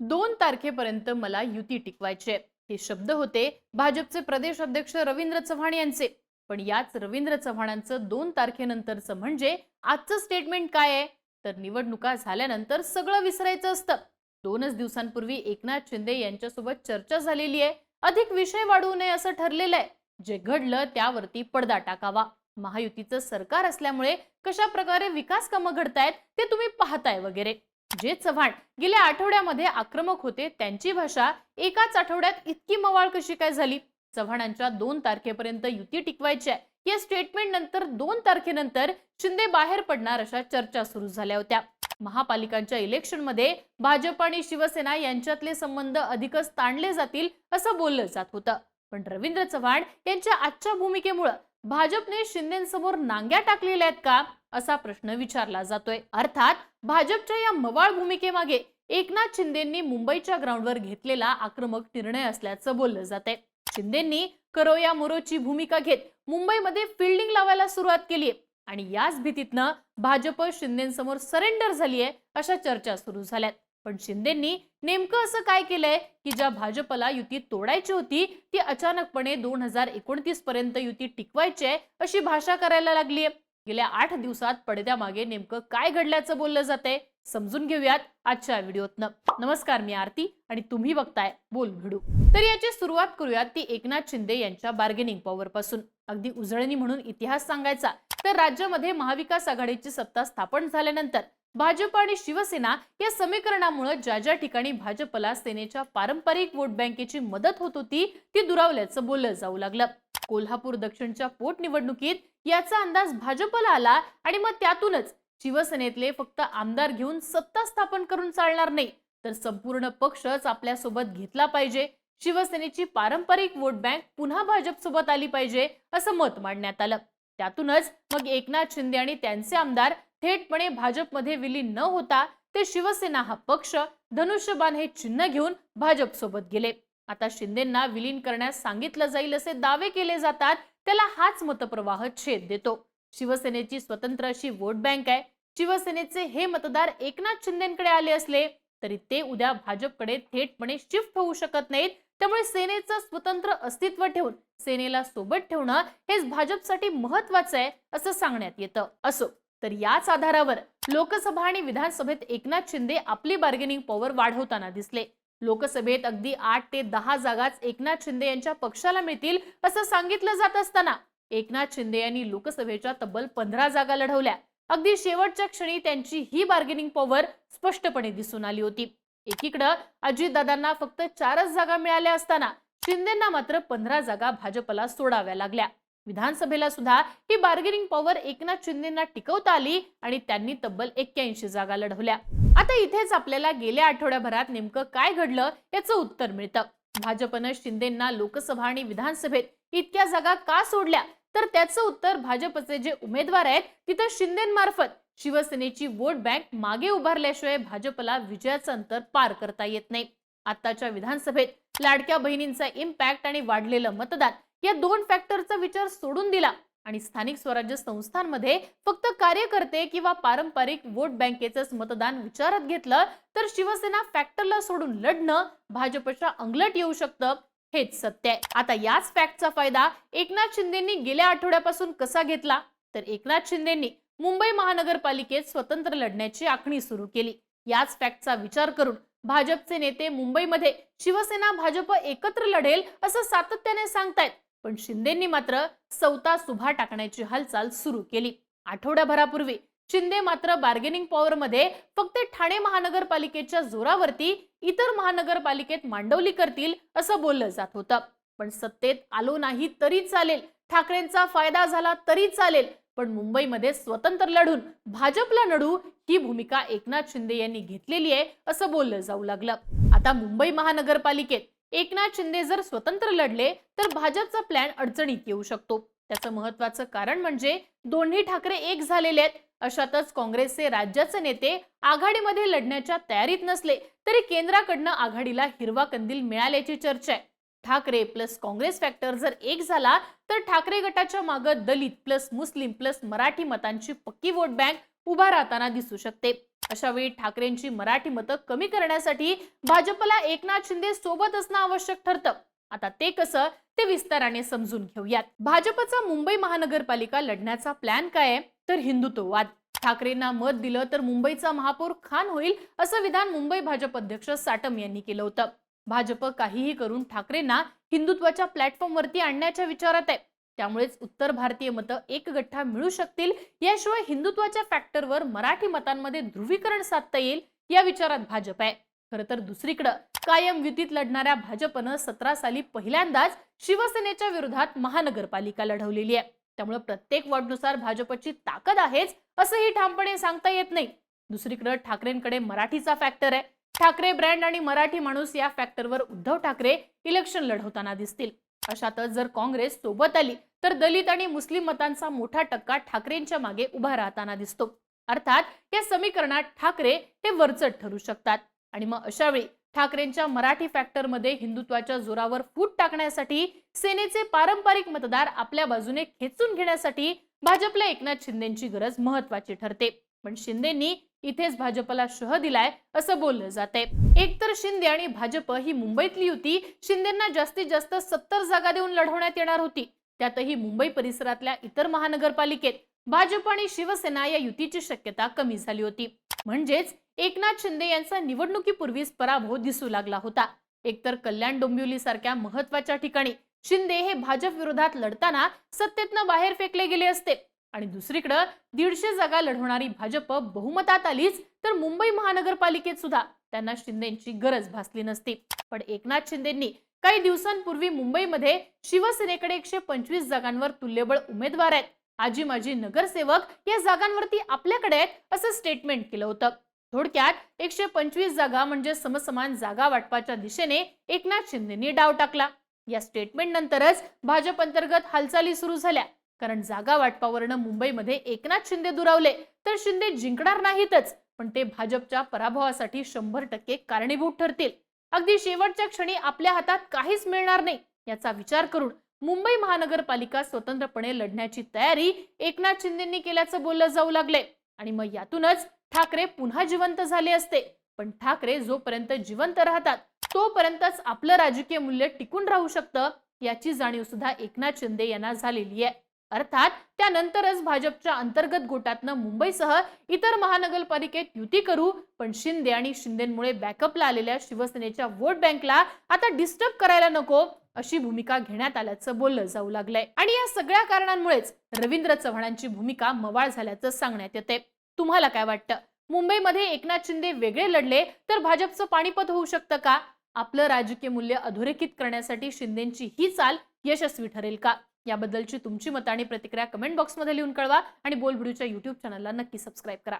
दोन तारखेपर्यंत मला युती टिकवायची. हे शब्द होते भाजपचे प्रदेश अध्यक्ष रवींद्र चव्हाण यांचे. पण याच रवींद्र चव्हाणांचं दोन तारखेनंतरचं म्हणजे आजचं स्टेटमेंट काय आहे? तर निवडणुका झाल्यानंतर सगळं विसरायचं असतं. दोनच दिवसांपूर्वी एकनाथ शिंदे यांच्यासोबत चर्चा झालेली आहे. अधिक विषय वाढवू नये असं ठरलेलं आहे. जे घडलं त्यावरती पडदा टाकावा. महायुतीचं सरकार असल्यामुळे कशा प्रकारे विकास कामं घडतायत ते तुम्ही पाहताय वगैरे. जे चव्हाण गेल्या आठवड्यामध्ये आक्रमक होते त्यांची भाषा एकाच आठवड्यात इतकी मवाळ कशी काय झाली? चव्हाणांच्या दोन तारखेपर्यंत युती टिकवायची आहे. या स्टेटमेंट नंतर दोन तारखेनंतर शिंदे बाहेर पडणार अशा चर्चा सुरू झाल्या होत्या. महापालिकांच्या इलेक्शनमध्ये भाजप आणि शिवसेना यांच्यातले संबंध अधिकच ताणले जातील असं बोललं जात होतं. पण रवींद्र चव्हाण यांच्या आजच्या भूमिकेमुळं भाजपने शिंदेसमोर नांग्या टाकलेल्या आहेत का? असा प्रश्न विचारला जातोय. अर्थात भाजपच्या या मवाळ भूमिकेमागे एकनाथ शिंदेंनी मुंबईच्या ग्राउंडवर घेतलेला आक्रमक निर्णय असल्याचं बोललं जाते शिंदेंनी करो या मोरोची भूमिका घेत मुंबईमध्ये फिल्डिंग लावायला सुरुवात केली आणि याच भीतीतनं भाजप शिंदेसमोर सरेंडर झालीय अशा चर्चा सुरू झाल्यात. पण शिंदेंनी नेमकं असं काय केलंय की ज्या भाजपला युती तोडायची होती ती अचानकपणे दोन हजार एकोणतीस पर्यंत युती टिकवायची आहे अशी भाषा करायला लागलीय. गेल्या आठ दिवसात पडद्यामागे नेमकं काय घडल्याचं बोललं जातंय समजून घेऊयात आजच्या व्हिडिओतनं. नमस्कार मी आरती आणि तुम्ही बघताय बोल भिडू. तर याची सुरुवात करूयात ती एकनाथ शिंदे यांच्या बार्गेनिंग पॉवर पासून. अगदी उजळणी म्हणून इतिहास सांगायचा तर राज्यामध्ये महाविकास आघाडीची सत्ता स्थापन झाल्यानंतर भाजप आणि शिवसेना या समीकरणामुळे ज्या ज्या ठिकाणी भाजपला सेनेच्या पारंपरिक वोट बँकेची मदत होत होती ती दुरावल्याचं बोललं जाऊ लागलं. कोल्हापूर दक्षिणच्या पोटनिवडणुकीत याचा अंदाज भाजपला आला आणि मग त्यातूनच शिवसेनेतले फक्त आमदार घेऊन सत्ता स्थापन करून चालणार नाही तर संपूर्ण पक्षच आपल्यासोबत घेतला पाहिजे. शिवसेनेची पारंपरिक वोट बँक पुन्हा भाजपसोबत आली पाहिजे असं मत मांडण्यात आलं. त्यातूनच मग एकनाथ शिंदे आणि त्यांचे आमदार थेटपणे भाजपमध्ये विलीन न होता ते शिवसेना हा पक्ष धनुष्यबाण हे चिन्ह घेऊन भाजप सोबत गेले. आता शिंदेना विलीन करण्यास सांगितलं जाईल असे दावे केले जातात त्याला हाच मतप्रवाह छेद देतो. शिवसेनेची स्वतंत्र अशी वोट बँक आहे. शिवसेनेचे हे मतदार एकनाथ शिंदेकडे आले असले तरी ते उद्या भाजपकडे थेटपणे शिफ्ट होऊ शकत नाहीत. त्यामुळे सेनेचं स्वतंत्र अस्तित्व ठेवून सेनेला सोबत ठेवणं हेच भाजपसाठी महत्वाचं आहे असं सांगण्यात येतं. असो. तर याच आधारावर लोकसभा आणि विधानसभेत एकनाथ शिंदे आपली बार्गेनिंग पॉवर वाढवताना दिसले. लोकसभेत अगदी आठ ते दहा जागाच एकनाथ शिंदे यांच्या पक्षाला मिळतील असं सांगितलं जात असताना एकनाथ शिंदे यांनी लोकसभेच्या तब्बल पंधरा जागा लढवल्या. अगदी शेवटच्या क्षणी त्यांची ही बार्गेनिंग पॉवर स्पष्टपणे दिसून आली होती. एकीकडं अजितदादांना फक्त चारच जागा मिळाल्या असताना शिंदेना मात्र पंधरा जागा भाजपला सोडाव्या लागल्या. विधानसभेला सुद्धा ही बार्गेनिंग पॉवर एकनाथ शिंदेना टिकवता आली आणि त्यांनी तब्बल एक्क्याऐंशी जागा लढवल्या. आता इथेच आपल्याला गेल्या आठवड्याभरात नेमकं काय घडलं याचं उत्तर मिळतं. भाजपनं शिंदेना लोकसभा आणि विधानसभेत इतक्या जागा का सोडल्या? तर त्याचं उत्तर भाजपचे जे उमेदवार आहेत तिथं शिंदेमार्फत शिवसेनेची वोट बँक मागे उभारल्याशिवाय भाजपला विजयाचं अंतर पार करता येत नाही. आताच्या विधानसभेत लाडक्या बहिणींचा इम्पॅक्ट आणि वाढलेलं मतदान या दोन फॅक्टरचा विचार सोडून दिला आणि स्थानिक स्वराज्य संस्थांमध्ये फक्त कार्यकर्ते किंवा पारंपरिक वोट बँकेचंच मतदान विचारात घेतलं तर शिवसेना फॅक्टरला सोडून लढणं भाजपच्या अंगलट येऊ शकतं हेच सत्य आहे. आता याच फॅक्टचा फायदा एकनाथ शिंदेंनी गेल्या आठवड्यापासून कसा घेतला? तर एकनाथ शिंदेंनी मुंबई महानगरपालिकेत स्वतंत्र लढण्याची आखणी सुरू केली. याच फॅक्टचा विचार करून भाजपचे नेते मुंबईमध्ये शिवसेना भाजप एकत्र लढेल असं सातत्याने सांगतायत. पण शिंदेंनी मात्र सौता सुभा टाकण्याची हालचाल सुरू केली. आठवड्याभरापूर्वी शिंदे मात्र बार्गेनिंग पॉवरमध्ये फक्त ठाणे महानगरपालिकेच्या जोरावरती इतर महानगरपालिकेत मांडवली करतील असं बोललं जात होतं. पण सत्तेत आलो नाही तरी चालेल. ठाकरेंचा फायदा झाला तरी चालेल. पण मुंबईमध्ये स्वतंत्र लढून भाजपला नडू ही भूमिका एकनाथ शिंदे यांनी घेतलेली आहे असं बोललं जाऊ लागलं. आता मुंबई महानगरपालिकेत एकनाथ शिंदे जर स्वतंत्र लढले तर भाजपचा प्लॅन अडचणीत येऊ शकतो. त्याचं महत्वाचं कारण म्हणजे दोन्ही ठाकरे एक झालेले आहेत. अशातच काँग्रेसचे राज्याचे नेते आघाडीमध्ये लढण्याच्या तयारीत नसले तरी केंद्राकडनं आघाडीला हिरवा कंदील मिळाल्याची चर्चा आहे. ठाकरे प्लस काँग्रेस फॅक्टर जर एक झाला तर ठाकरे गटाच्या मागं Dalit plus Muslim plus Marathi मतांची पक्की वोट बँक उभा राहताना दिसू शकते. अशावेळी ठाकरेंची मराठी मतं कमी करण्यासाठी भाजपला एकनाथ शिंदे सोबत असणं आवश्यक ठरतं. आता ते कसं ते विस्ताराने समजून घेऊयात. भाजपचा मुंबई महानगरपालिका लढण्याचा प्लॅन काय आहे? तर हिंदुत्ववाद. ठाकरेंना मत दिलं तर मुंबईचा महापौर खान होईल असं विधान मुंबई भाजप अध्यक्ष साटम यांनी केलं होतं. भाजप काहीही करून ठाकरेंना हिंदुत्वाच्या प्लॅटफॉर्मवरती आणण्याच्या विचारात आहे. त्यामुळेच उत्तर भारतीय मतं एक गठ्ठा मिळू शकतील. याशिवाय हिंदुत्वाच्या फॅक्टरवर मराठी मतांमध्ये ध्रुवीकरण साधता येईल या विचारात भाजप आहे. खरं तर दुसरीकडं कायम युतीत लढणाऱ्या भाजपनं सतरा साली पहिल्यांदाच शिवसेनेच्या विरोधात महानगरपालिका लढवलेली आहे. त्यामुळे प्रत्येक वॉर्डनुसार भाजपची ताकद आहेच असंही ठामपणे सांगता येत नाही. दुसरीकडे ठाकरेंकडे मराठीचा फॅक्टर आहे. ठाकरे ब्रँड आणि मराठी माणूस या फॅक्टरवर उद्धव ठाकरे इलेक्शन लढवताना दिसतील. अशातच जर काँग्रेस सोबत आली तर दलित आणि मुस्लिम मतांचा मोठा टक्का ठाकरेंच्या मागे उभा राहताना दिसतो. अर्थात या समीकरणात ठाकरे हे वरचढ ठरू शकतात. आणि मग अशा वेळी ठाकरेंच्या मराठी फॅक्टरमध्ये हिंदुत्वाच्या जोरावर फूट टाकण्यासाठी सेनेचे पारंपरिक मतदार आपल्या बाजूने खेचून घेण्यासाठी भाजपला एकनाथ शिंदेची गरज महत्वाची ठरते. पण शिंदेंनी इथेच भाजपला शह दिलाय असं बोललं जाते एकतर शिंदे आणि भाजप ही मुंबईतली होती शिंदेंना जास्तीत जास्त सत्तर जागा देऊन लढवण्यात येणार होती. त्यातही मुंबई परिसरातल्या इतर महानगरपालिकेत भाजप आणि शिवसेना या युतीची शक्यता कमी झाली होती. म्हणजेच एकनाथ शिंदे यांचा निवडणुकीपूर्वीच पराभव दिसू लागला होता. एकतर कल्याण डोंबिवली सारख्या महत्त्वाच्या ठिकाणी शिंदे हे भाजप विरोधात लढताना सत्तेतनं बाहेर फेकले गेले असते. आणि दुसरीकडं दीडशे जागा लढवणारी भाजप बहुमतात आलीच तर मुंबई महानगरपालिकेत सुद्धा त्यांना शिंदेची गरज भासली नसती. पण एकनाथ शिंदेंनी काही दिवसांपूर्वी मुंबईमध्ये शिवसेनेकडे एकशे पंचवीस जागांवर तुल्यबळ उमेदवार आहेत. आजी माजी नगरसेवक या जागांवरती आपल्याकडे आहेत असं स्टेटमेंट केलं होतं. थोडक्यात एकशे पंचवीस जागा म्हणजे समसमान जागा वाटपाच्या दिशेने एकनाथ शिंदेनी डाव टाकला. या स्टेटमेंट नंतरच भाजप अंतर्गत हालचाली सुरू झाल्या. कारण जागा वाटपावरनं मुंबईमध्ये एकनाथ शिंदे दुरावले तर शिंदे जिंकणार नाहीतच पण ते भाजपच्या पराभवासाठी शंभर टक्के कारणीभूत ठरतील. अगदी शेवटच्या क्षणी आपल्या हातात काहीच मिळणार नाही याचा विचार करून मुंबई महानगरपालिका स्वतंत्रपणे लढण्याची तयारी एकनाथ शिंदेंनी केल्याचं बोललं जाऊ लागले आणि मग यातूनच ठाकरे पुन्हा जिवंत झाले असते. पण ठाकरे जोपर्यंत जिवंत राहतात तोपर्यंतच आपलं राजकीय मूल्य टिकून राहू शकतं याची जाणीव सुद्धा एकनाथ शिंदे यांना झालेली आहे. अर्थात त्यानंतरच भाजपच्या अंतर्गत गोटातनं मुंबईसह इतर महानगरपालिकेत युती करू. पण शिंदे आणि शिंदेमुळे बॅकअपला आलेल्या शिवसेनेच्या वोट बँकला आता डिस्टर्ब करायला नको अशी भूमिका घेण्यात आल्याचं बोललं जाऊ लागलंय. आणि या सगळ्या कारणांमुळेच रवींद्र चव्हाणांची भूमिका मवाळ झाल्याचं सांगण्यात येते तुम्हाला काय वाटतं? मुंबईमध्ये एकनाथ शिंदे वेगळे लढले तर भाजपचं पाणीपत होऊ शकतं का? आपलं राजकीय मूल्य अधोरेखित करण्यासाठी शिंदेची ही चाल यशस्वी ठरेल का? याबद्दलची तुमची मतं आणि प्रतिक्रिया कमेंट बॉक्समध्ये लिहून कळवा आणि बोल व्हिडिओच्या युट्यूब चॅनलला नक्की सबस्क्राईब करा.